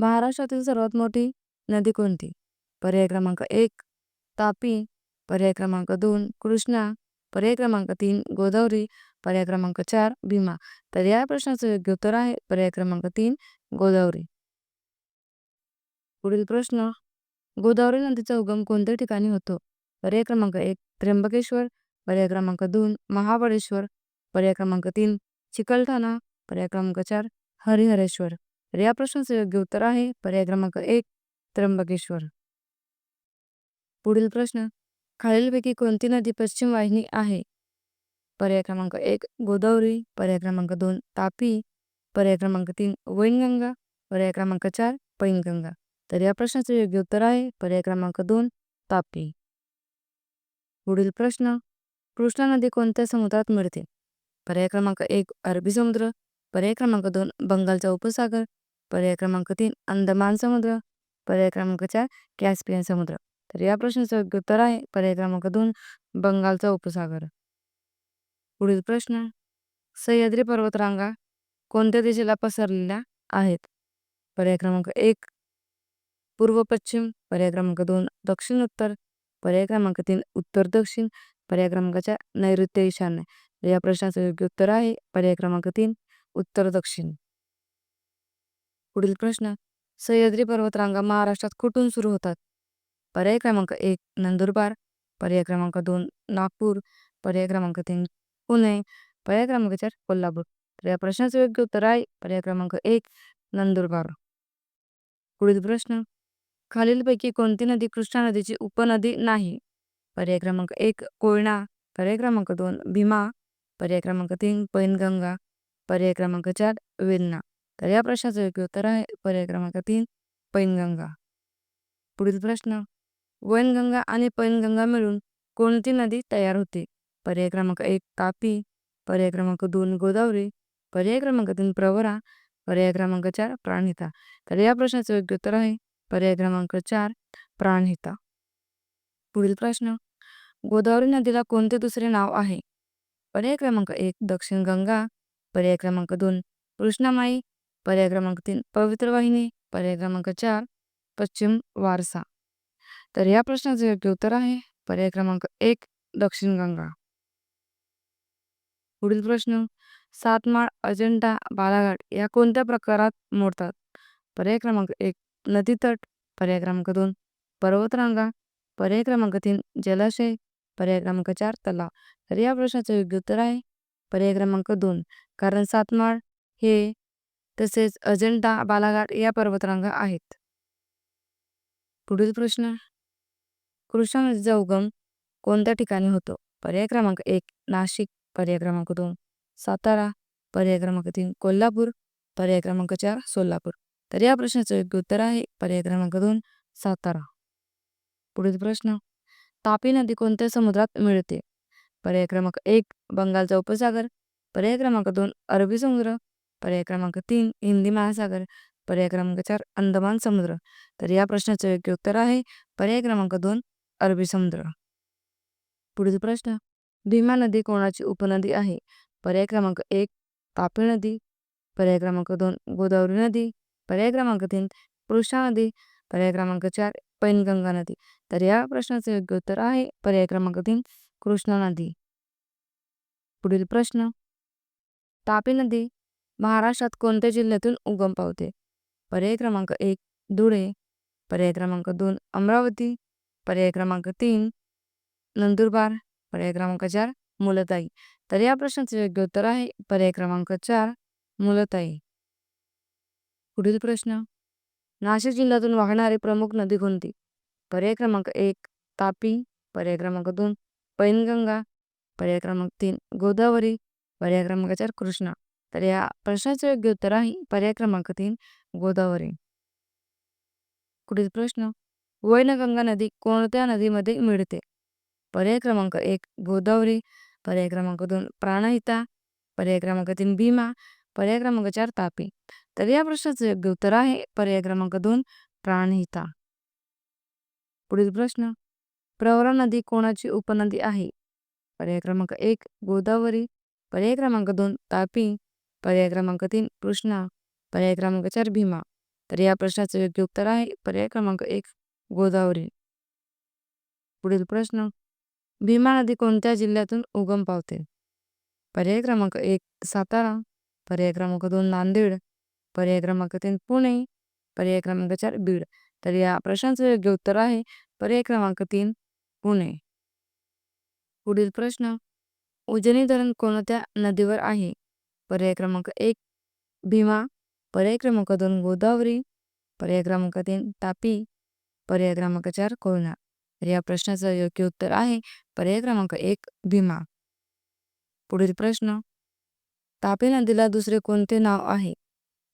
महाराष्ट्रातील सर्वात मोठी नदी कोणती? पर्याय क्रमांक एक तापी. पर्याय क्रमांक दोन कृष्णा. पर्याय क्रमांक तीन गोदावरी. पर्याय क्रमांक चार भीमा. तर या प्रश्नाचं योग्य उत्तर आहे पर्याय क्रमांक तीन गोदावरी. पुढील प्रश्न गोदावरी नदीचा उगम कोणत्या ठिकाणी होतो? पर्याय क्रमांक एक त्र्यंबकेश्वर. पर्याय क्रमांक दोन महाबळेश्वर. पर्याय क्रमांक तीन चिकलठाणा. पर्याय क्रमांक चार हरिहरेश्वर. तर या प्रश्नाचं योग्य उत्तर आहे पर्याय क्रमांक एक त्र्यंबकेश्वर. पुढील प्रश्न खालीलपैकी कोणती नदी पश्चिम वाहिनी आहे? पर्याय क्रमांक एक गोदावरी. पर्याय क्रमांक दोन तापी. पर्याय क्रमांक तीन वैनगंगा. पर्याय क्रमांक चार पैनगंगा. तर या प्रश्नाचं योग्य उत्तर आहे पर्याय क्रमांक दोन तापी. पुढील प्रश्न कृष्णा नदी कोणत्या समुद्रात मिळते? पर्याय क्रमांक एक अरबी समुद्र. पर्याय क्रमांक दोन बंगालचा उपसागर. पर्याय क्रमांक तीन अंदमान समुद्र पर्याय क्रमांक चार कॅस्पियन समुद्र. तर या प्रश्नाचं योग्य उत्तर आहे पर्याय क्रमांक दोन बंगालचा उपसागर. पुढील प्रश्न सह्याद्री पर्वतरांगा कोणत्या दिशेला पसरलेल्या आहेत? पर्याय क्रमांक एक पूर्व पश्चिम पर्याय क्रमांक दोन दक्षिण उत्तर पर्याय क्रमांक तीन उत्तर दक्षिण पर्याय क्रमांक चार नैऋत्य ईशान्य. या प्रश्नाचं योग्य उत्तर आहे पर्याय क्रमांक तीन उत्तर दक्षिण. पुढील प्रश्न सह्याद्री पर्वतरांगा महाराष्ट्रात कुठून सुरू होतात? पर्याय क्रमांक एक नंदुरबार. पर्याय क्रमांक दोन नागपूर. पर्याय क्रमांक तीन पुणे. पर्याय क्रमांक चार कोल्हापूर. तर या प्रश्नाचं योग्य उत्तर आहे पर्याय क्रमांक एक नंदुरबार. पुढील प्रश्न खालीलपैकी कोणती नदी कृष्णा नदीची उपनदी नाही? पर्याय क्रमांक एक कोयना. पर्याय क्रमांक दोन भीमा. पर्याय क्रमांक तीन पैनगंगा. पर्याय क्रमांक चार वेदना तर या प्रश्नाचं योग्य उत्तर आहे पर्याय क्रमांक तीन पैनगंगा. पुढील प्रश्न वैनगंगा आणि पैनगंगा मिळून कोणती नदी तयार होते? पर्याय क्रमांक एक तापी पर्याय क्रमांक दोन गोदावरी. पर्याय क्रमांक तीन प्रवरा. पर्याय क्रमांक चार प्राणहिता. तर या प्रश्नाचं योग्य उत्तर आहे पर्याय क्रमांक चार प्राणहिता. पुढील प्रश्न गोदावरी नदीला कोणते दुसरे नाव आहे? पर्याय क्रमांक एक दक्षिण गंगा. पर्याय क्रमांक दोन कृष्णामाई. पर्याय क्रमांक तीन पवित्र वाहिनी पर्याय क्रमांक चार पश्चिम वारसा. तर या प्रश्नाचं योग्य उत्तर आहे पर्याय क्रमांक एक दक्षिण गंगा. पुढील प्रश्न सातमाळ अजंठा बालाघाट या कोणत्या प्रकारात मोडतात? पर्याय क्रमांक एक नदीतट. पर्याय क्रमांक दोन पर्वतरांगा. पर्याय क्रमांक तीन जलाशय. पर्याय क्रमांक चार तलाव. तर या प्रश्नाचं योग्य उत्तर आहे पर्याय क्रमांक दोन कारण सातमाळ हे तसेच अजंठा बालाघाट या पर्वतरांगा आहेत. पुढील प्रश्न. कृष्णा नदीचा उगम कोणत्या ठिकाणी होतो? पर्याय क्रमांक एक नाशिक. पर्याय क्रमांक दोन सातारा. पर्याय क्रमांक तीन कोल्हापूर. पर्याय क्रमांक चार सोलापूर. तर या प्रश्नाचं योग्य उत्तर आहे. पर्याय क्रमांक दोन सातारा. पुढील प्रश्न. तापी नदी कोणत्या समुद्रात मिळते? पर्याय क्रमांक एक बंगालचा उपसागर. पर्याय क्रमांक दोन अरबी समुद्र. पर्याय क्रमांक तीन हिंदी महासागर पर्याय क्रमांक चार अंदमान समुद्र. तर या प्रश्नाचं योग्य उत्तर आहे पर्याय क्रमांक दोन अरबी समुद्र. पुढील प्रश्न. भीमा नदी कोणाची उपनदी आहे? पर्याय क्रमांक एक तापी नदी. पर्याय क्रमांक दोन गोदावरी नदी. पर्याय क्रमांक तीन कृष्णा नदी. पर्याय क्रमांक चार पैनगंगा नदी. तर या प्रश्नाचं योग्य उत्तर आहे पर्याय क्रमांक तीन कृष्णा नदी. पुढील प्रश्न. तापी नदी महाराष्ट्रात कोणत्या जिल्ह्यातून उगम पावते? पर्याय क्रमांक एक धुळे. पर्याय क्रमांक दोन अमरावती. पर्याय क्रमांक तीन नंदुरबार. पर्याय क्रमांक चार मुलताई. तर या प्रश्नाचं योग्य उत्तर आहे. पर्याय क्रमांक चार मुलताई. पुढील प्रश्न. नाशिक जिल्ह्यातून वाहणारी प्रमुख नदी कोणती? पर्याय क्रमांक एक तापी. पर्याय क्रमांक दोन पैनगंगा. पर्याय क्रमांक तीन गोदावरी. पर्याय क्रमांक चार कृष्णा. तर या प्रश्नाचं योग्य उत्तर आहे पर्याय क्रमांक तीन गोदावरी. पुढील प्रश्न वैनगंगा नदी कोणत्या नदीमध्ये मिळते? पर्याय क्रमांक एक गोदावरी. पर्याय क्रमांक दोन प्राणहिता. पर्याय क्रमांक तीन भीमा. पर्याय क्रमांक चार तापी. तर या प्रश्नाचं योग्य उत्तर आहे पर्याय क्रमांक दोन प्राणहिता. पुढील प्रश्न प्रवरा नदी कोणाची उपनदी आहे? पर्याय क्रमांक एक गोदावरी. पर्याय क्रमांक दोन तापी. पर्याय क्रमांक तीन कृष्णा पर्याय क्रमांक चार भीमा. तर या प्रश्नाचं योग्य उत्तर आहे पर्याय क्रमांक एक गोदावरी. पुढील प्रश्न भीमा नदी कोणत्या जिल्ह्यातून उगम पावते? पर्याय क्रमांक एक सातारा. पर्याय क्रमांक दोन नांदेड. पर्याय क्रमांक तीन पुणे. पर्याय क्रमांक चार बीड. तर या प्रश्नाचं योग्य उत्तर आहे पर्याय क्रमांक तीन पुणे. पुढील प्रश्न उजनी धरण कोणत्या नदीवर आहे? पर्याय क्रमांक एक भीमा पर्याय क्रमांक दोन गोदावरी पर्याय क्रमांक तीन तापी पर्याय क्रमांक चार कोयना तर या प्रश्नाचं योग्य उत्तर आहे पर्याय क्रमांक एक भीमा पुढील प्रश्न तापी नदीला दुसरे कोणते नाव आहे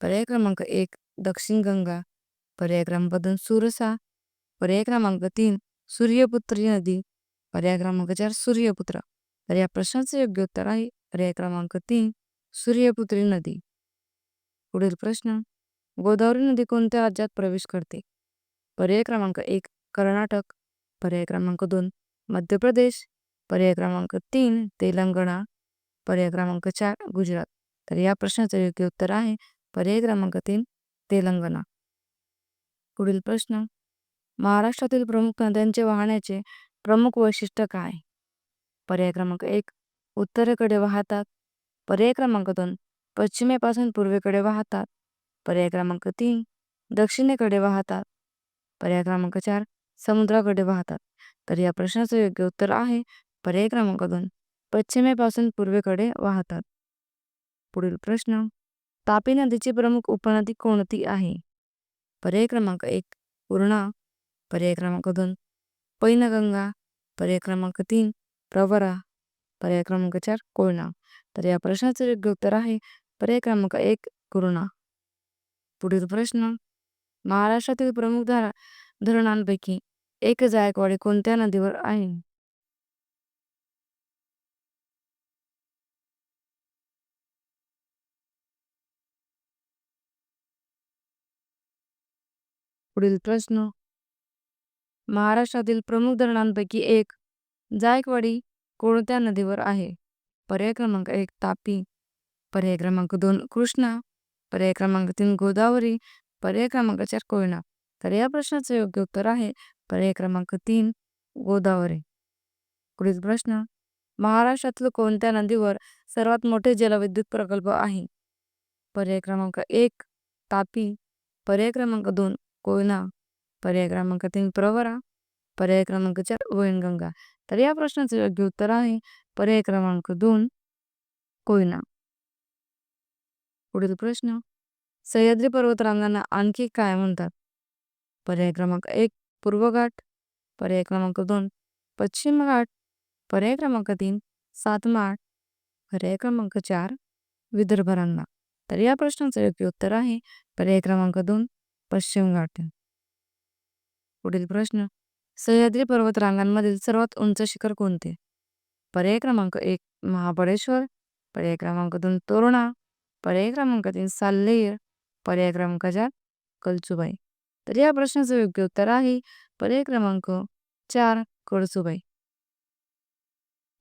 पर्याय क्रमांक एक दक्षिण गंगा पर्याय क्रमांक दोन सुरसा पर्याय क्रमांक तीन सूर्यपुत्री नदी पर्याय क्रमांक चार सूर्यपुत्र तर या प्रश्नाचं योग्य उत्तर आहे पर्याय क्रमांक तीन सूर्यपुत्री नदी. पुढील प्रश्न गोदावरी नदी कोणत्या राज्यात प्रवेश करते? पर्याय क्रमांक एक कर्नाटक. पर्याय क्रमांक दोन मध्य प्रदेश. पर्याय क्रमांक तीन तेलंगणा. पर्याय क्रमांक चार गुजरात. तर या प्रश्नाचं योग्य उत्तर आहे पर्याय क्रमांक तीन तेलंगणा. पुढील प्रश्न महाराष्ट्रातील प्रमुख नद्यांचे वाहण्याचे प्रमुख वैशिष्ट्य काय? पर्याय क्रमांक एक उत्तरेकडे वाहतात पर्याय क्रमांक दोन पश्चिमेपासून पूर्वेकडे वाहतात. पर्याय क्रमांक तीन दक्षिणेकडे वाहतात. पर्याय क्रमांक चार समुद्राकडे वाहतात. तर या प्रश्नाचं योग्य उत्तर आहे पर्याय क्रमांक दोन पश्चिमेपासून पूर्वेकडे वाहतात. पुढील प्रश्न तापी नदीची प्रमुख उपनदी कोणती आहे? पर्याय क्रमांक एक पूर्णा पर्याय क्रमांक दोन पैनगंगा. पर्याय क्रमांक तीन प्रवरा. पर्याय क्रमांक चार कोयना. तर या प्रश्नाचं योग्य उत्तर आहे पर्याय क्रमांक एक कोरोना. पुढील प्रश्न महाराष्ट्रातील प्रमुख धारा धरणांपैकी एक जायकवाडी कोणत्या नदीवर आहे? पुढील प्रश्न महाराष्ट्रातील प्रमुख धरणांपैकी एक जायकवाडी कोणत्या नदीवर आहे? पर्याय क्रमांक एक तापी पर्याय क्रमांक दोन कृष्णा पर्याय क्रमांक तीन गोदावरी पर्याय क्रमांक चार कोयना तर या प्रश्नाचं योग्य उत्तर आहे पर्याय क्रमांक तीन गोदावरी पुढील प्रश्न महाराष्ट्रातील कोणत्या नदीवर सर्वात मोठे जलविद्युत प्रकल्प आहे पर्याय क्रमांक एक तापी पर्याय क्रमांक दोन कोयना पर्याय क्रमांक तीन प्रवरा पर्याय क्रमांक चार वैनगंगा तर या प्रश्नाचं योग्य उत्तर आहे पर्याय क्रमांक दोन कोयना. पुढील प्रश्न. सह्याद्री पर्वतरांगांना आणखी काय म्हणतात? पर्याय क्रमांक एक पूर्व घाट. पर्याय क्रमांक दोन पश्चिम घाट. पर्याय क्रमांक तीन सातमाठ पर्याय क्रमांक चार विदर्भरांना तर या प्रश्नाचं योग्य उत्तर आहे पर्याय क्रमांक दोन पश्चिम घाट. पुढील प्रश्न. सह्याद्री पर्वतरांगांमधील सर्वात उंच शिखर कोणते? पर्याय क्रमांक एक महाबळेश्वर. पर्याय क्रमांक दोन तोरणा. पर्याय क्रमांक तीन साल्लेर. पर्याय क्रमांक चार कळसुबाई. तर या प्रश्नाचं योग्य उत्तर आहे. पर्याय क्रमांक चार कळसुबाई.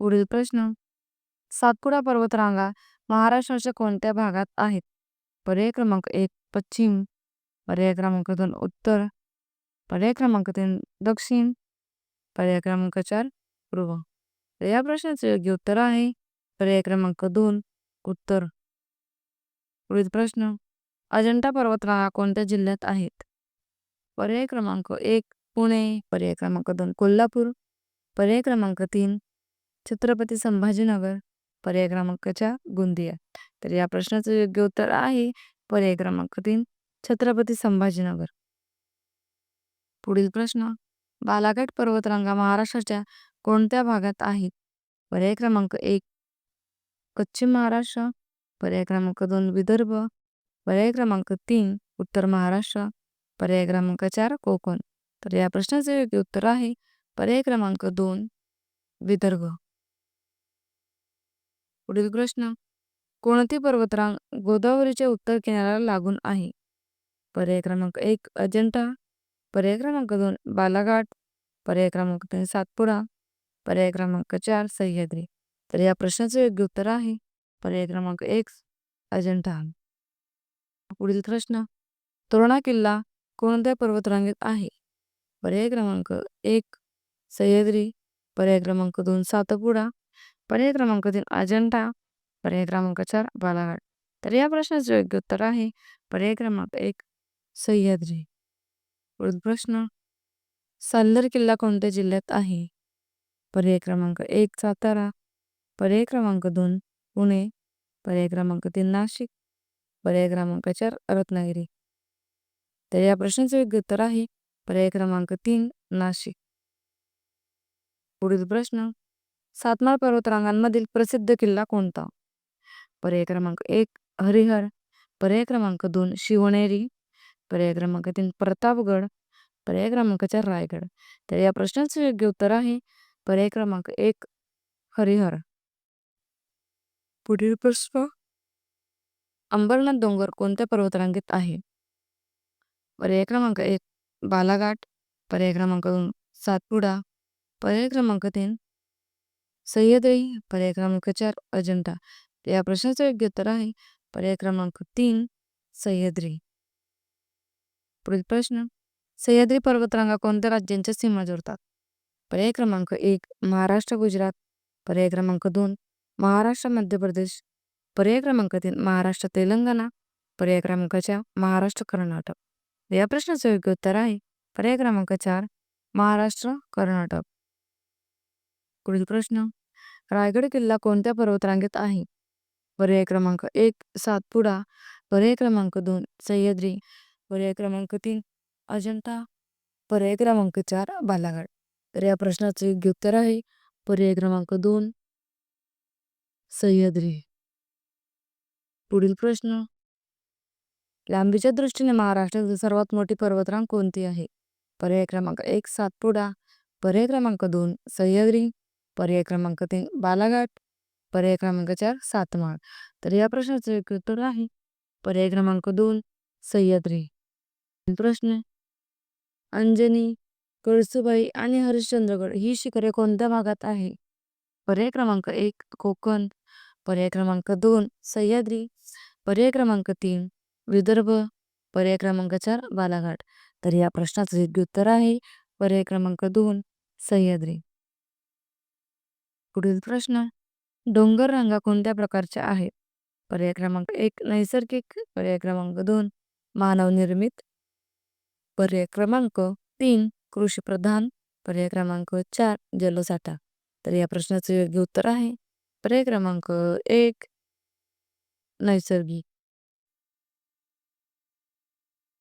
पुढील प्रश्न. सातपुडा पर्वतरांगा महाराष्ट्राच्या कोणत्या भागात आहेत? पर्याय क्रमांक एक पश्चिम. पर्याय क्रमांक दोन उत्तर. पर्याय क्रमांक तीन दक्षिण पर्याय क्रमांक चार पूर्व तर या प्रश्नाचं योग्य उत्तर आहे पर्याय क्रमांक दोन उत्तर पुढील प्रश्न अजंठा पर्वतरांगा कोणत्या जिल्ह्यात आहेत पर्याय क्रमांक एक पुणे पर्याय क्रमांक दोन कोल्हापूर पर्याय क्रमांक तीन छत्रपती संभाजीनगर पर्याय क्रमांक चार गोंदिया तर या प्रश्नाचं योग्य उत्तर आहे पर्याय क्रमांक तीन छत्रपती संभाजीनगर पुढील प्रश्न. बालाघाट पर्वतरांगा महाराष्ट्राच्या कोणत्या भागात आहेत पर्याय क्रमांक एक पश्चिम महाराष्ट्र. पर्याय क्रमांक दोन विदर्भ. पर्याय क्रमांक तीन उत्तर महाराष्ट्र. पर्याय क्रमांक चार कोकण. तर या प्रश्नाचे योग्य उत्तर आहे पर्याय क्रमांक दोन विदर्भ. पुढील प्रश्न कोणती पर्वतरांग गोदावरीच्या उत्तर किनाऱ्याला लागून आहे? पर्याय क्रमांक एक अजंठा. पर्याय क्रमांक दोन बालाघाट पर्याय क्रमांक तीन सातपुडा पर्याय क्रमांक चार सह्याद्री तर या प्रश्नाचं योग्य उत्तर आहे पर्याय क्रमांक एक अजंठा पुढील प्रश्न तोरणा किल्ला कोणत्या पर्वतरांगेत आहे पर्याय क्रमांक एक सह्याद्री पर्याय क्रमांक दोन सातपुडा पर्याय क्रमांक तीन अजंठा पर्याय क्रमांक चार बालाघाट तर या प्रश्नाचे योग्य उत्तर आहे पर्याय क्रमांक एक सह्याद्री प्रश्न साल्लर किल्ला कोणत्या जिल्ह्यात आहे? पर्याय क्रमांक एक सातारा. पर्याय क्रमांक दोन पुणे. पर्याय क्रमांक तीन नाशिक. पर्याय क्रमांक चार रत्नागिरी. तर या प्रश्नाचं योग्य उत्तर आहे पर्याय क्रमांक तीन नाशिक. पुढील प्रश्न सातमाळ पर्वतरांगांमधील प्रसिद्ध किल्ला कोणता? पर्याय क्रमांक एक हरिहर. पर्याय क्रमांक दोन शिवनेरी. पर्याय क्रमांक तीन प्रतापगड पर्याय क्रमांक चार रायगड. तर या प्रश्नाचे योग्य उत्तर आहे पर्याय क्रमांक एक हरिहर. पुढील प्रश्न? अंबरनाथ डोंगर कोणत्या पर्वतरांगेत आहे? पर्याय क्रमांक एक बालाघाट. पर्याय क्रमांक दोन सातपुडा. पर्याय क्रमांक तीन सह्याद्री. पर्याय क्रमांक चार अजंठा. या प्रश्नाचं योग्य उत्तर आहे पर्याय क्रमांक तीन सह्याद्री. पुढील प्रश्न सह्याद्री पर्वतरांगा कोणत्या राज्यांच्या सीमा जोडतात पर्याय क्रमांक एक महाराष्ट्र गुजरात पर्याय क्रमांक दोन महाराष्ट्र मध्य प्रदेश पर्याय क्रमांक तीन महाराष्ट्र तेलंगणा पर्याय क्रमांक चार महाराष्ट्र कर्नाटक या प्रश्नाचं योग्य उत्तर आहे पर्याय क्रमांक चार महाराष्ट्र कर्नाटक पुढील प्रश्न रायगड किल्ला कोणत्या पर्वतरांगेत आहे पर्याय क्रमांक एक सातपुडा पर्याय क्रमांक दोन सह्याद्री पर्याय क्रमांक तीन अजंठा पर्याय क्रमांक चार बालाघाट. तर या प्रश्नाचं योग्य उत्तर आहे. पर्याय क्रमांक दोन सह्याद्री. पुढील प्रश्न. लांबीच्या दृष्टीने महाराष्ट्रातील सर्वात मोठी पर्वतरांग कोणती आहे? पर्याय क्रमांक एक सातपुडा पर्याय क्रमांक दोन सह्याद्री. पर्याय क्रमांक तीन बालाघाट. पर्याय क्रमांक चार सातमाळ. तर या प्रश्नाचं योग्य उत्तर आहे. पर्याय क्रमांक दोन सह्याद्री. प्रश्न अंजनी कळसुबाई आणि हरिश्चंद्रगड ही शिखरे कोणत्या भागात आहे? पर्याय क्रमांक एक कोकण. पर्याय क्रमांक दोन सह्याद्री. पर्याय क्रमांक तीन विदर्भ. पर्याय क्रमांक चार बालाघाट. तर या प्रश्नाचं योग्य उत्तर आहे. पर्याय क्रमांक दोन सह्याद्री. पुढील प्रश्न डोंगर रांगा कोणत्या प्रकारच्या आहेत? पर्याय क्रमांक एक नैसर्गिक. पर्याय क्रमांक दोन मानवनिर्मित पर्याय क्रमांक तीन कृषी प्रधान पर्याय क्रमांक चार जलसाठा. तर या प्रश्नाचं योग्य उत्तर आहे. पर्याय क्रमांक एक नैसर्गिक.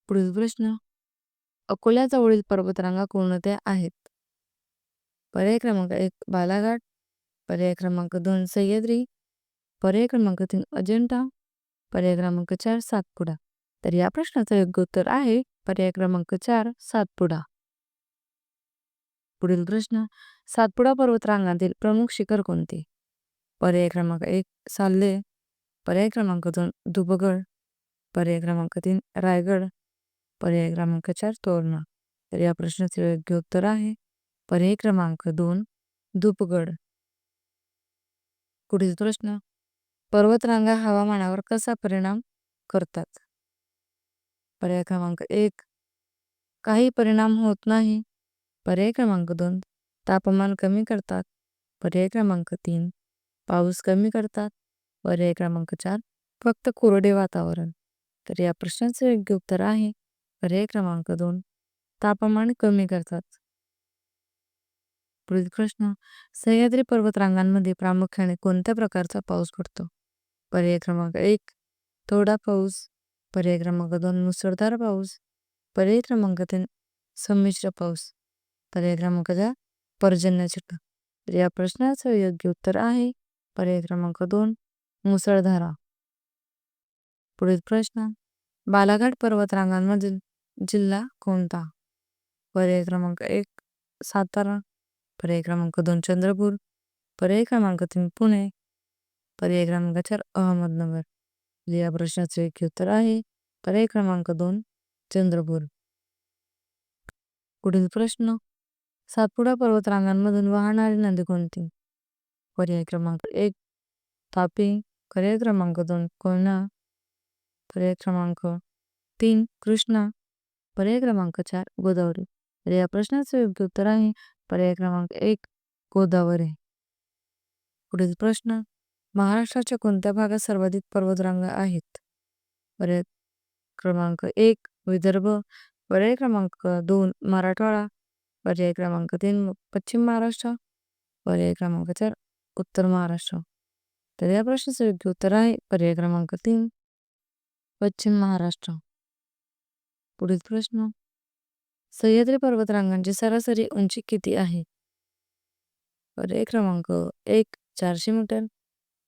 पुढील प्रश्न. अकोल्याजवळील पर्वतरांगा कोणत्या आहेत? पर्याय क्रमांक एक बालाघाट. पर्याय क्रमांक दोन सह्याद्री. पर्याय क्रमांक तीन अजंठा. पर्याय क्रमांक चार सातपुडा. तर या प्रश्नाचं योग्य उत्तर आहे. पर्याय क्रमांक चार सातपुडा. पुढील प्रश्न सातपुडा पर्वतरांगातील प्रमुख शिखर कोणते? पर्याय क्रमांक एक साल्ले. पर्याय क्रमांक दोन दुबगड. पर्याय क्रमांक तीन रायगड. पर्याय क्रमांक चार तोरणा. तर या प्रश्नाचे योग्य उत्तर आहे पर्याय क्रमांक दोन धूपगड पुढील प्रश्न पर्वतरांगा हवामानावर कसा परिणाम करतात? पर्याय क्रमांक एक. काही परिणाम होत नाही. पर्याय क्रमांक दोन. तापमान कमी करतात. पर्याय क्रमांक तीन. पाऊस कमी करतात. पर्याय क्रमांक चार. फक्त कोरडे वातावरण. तर या प्रश्नाचे योग्य उत्तर आहे. पर्याय क्रमांक दोन. तापमान कमी करतात. पुढील प्रश्न. सह्याद्री पर्वतरांगांमध्ये प्रामुख्याने कोणत्या प्रकारचा पाऊस पडतो पर्याय क्रमांक एक. थोडा पाऊस. पर्याय क्रमांक दोन मुसळधार पाऊस पर्याय क्रमांक तीन संमिश्र पाऊस पर्याय क्रमांक चार पर्जन्यछटा तर या प्रश्नाचं योग्य उत्तर आहे पर्याय क्रमांक दोन मुसळधारा. पुढील प्रश्न. बालाघाट पर्वतरांगांमधील जिल्हा कोणता? पर्याय क्रमांक एक सातारा पर्याय क्रमांक दोन चंद्रपूर पर्याय क्रमांक तीन पुणे पर्याय क्रमांक चार अहमदनगर. या प्रश्नाचे एक उत्तर आहे. पर्याय क्रमांक दोन चंद्रपूर. पुढील प्रश्न. सातपुडा पर्वतरांगांमधून वाहणारी नदी कोणती? पर्याय क्रमांक एक तापी. पर्याय क्रमांक दोन कोयना. पर्याय क्रमांक तीन कृष्णा. पर्याय क्रमांक चार गोदावरी. तर या प्रश्नाचं योग्य उत्तर आहे. पर्याय क्रमांक एक गोदावरी. पुढील प्रश्न. महाराष्ट्राच्या कोणत्या भागात सर्वाधिक पर्वतरांगा आहेत? पर्याय क्रमांक एक विदर्भ. पर्याय क्रमांक दोन मराठवाडा. पर्याय क्रमांक तीन पश्चिम महाराष्ट्र. पर्याय क्रमांक चार उत्तर महाराष्ट्र. तर या प्रश्नाचं योग्य उत्तर आहे पर्याय क्रमांक तीन पश्चिम महाराष्ट्र. पुढील प्रश्न. सह्याद्री पर्वतरांगांची सरासरी उंची किती आहे? पर्याय क्रमांक एक चारशे मीटर.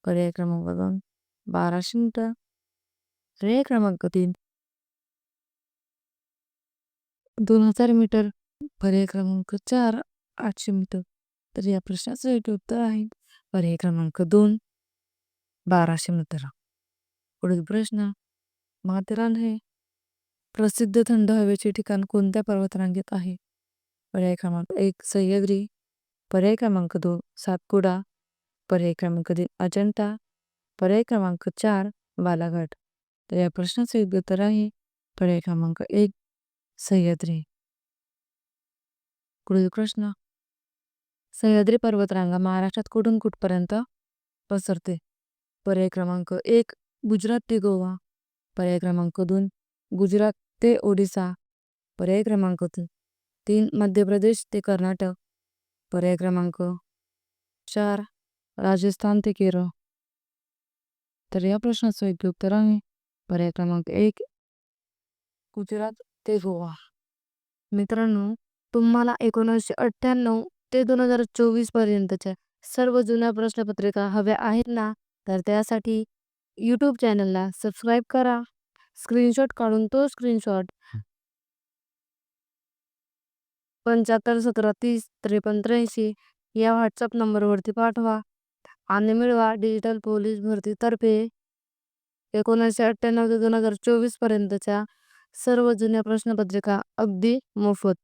पर्याय क्रमांक दोन बाराशे मीटर पर्याय क्रमांक तीन दोन हजार मीटर पर्याय क्रमांक चार आठशे मीटर तर या प्रश्नाचं योग्य उत्तर आहे पर्याय क्रमांक दोन बाराशे मीटर पुढील प्रश्न माथेरान हे प्रसिद्ध थंड हवेचे ठिकाण कोणत्या पर्वतरांगेत आहे पर्याय क्रमांक एक सह्याद्री पर्याय क्रमांक दोन सातपुडा पर्याय क्रमांक तीन अजंठा पर्याय क्रमांक चार बालाघाट. तर या प्रश्नाचं योग्य उत्तर आहे पर्याय क्रमांक एक सह्याद्री. पुढील प्रश्न. सह्याद्री पर्वतरांगा महाराष्ट्रात कुठून कुठपर्यंत पसरते? पर्याय क्रमांक एक गुजरात ते गोवा. पर्याय क्रमांक दोन गुजरात ते ओडिसा. पर्याय क्रमांक तीन मध्य प्रदेश ते कर्नाटक. पर्याय क्रमांक चार राजस्थान ते केरळ तर या प्रश्नाचं योग्य उत्तर आहे पर्याय क्रमांक एक गुजरात ते गोवा मित्रांनो तुम्हाला एकोणीसशे अठ्ठ्याण्णव ते दोन हजार चोवीस पर्यंतच्या सर्व जुन्या प्रश्नपत्रिका हव्या आहेत ना तर त्यासाठी यूट्यूब चॅनलला सबस्क्राईब करा स्क्रीनशॉट काढून तो स्क्रीनशॉट पंच्याहत्तर सतरा तीस त्रेपन्न त्र्याऐंशी या व्हॉट्सअप नंबरवरती पाठवा आणि मिळवा डिजिटल पोलीस भरतीतर्फे एकोणीसशे अठ्ठ्याण्णव ते दोन हजार चोवीस पर्यंतच्या सर्व जुन्या प्रश्नपत्रिका अगदी मोफत.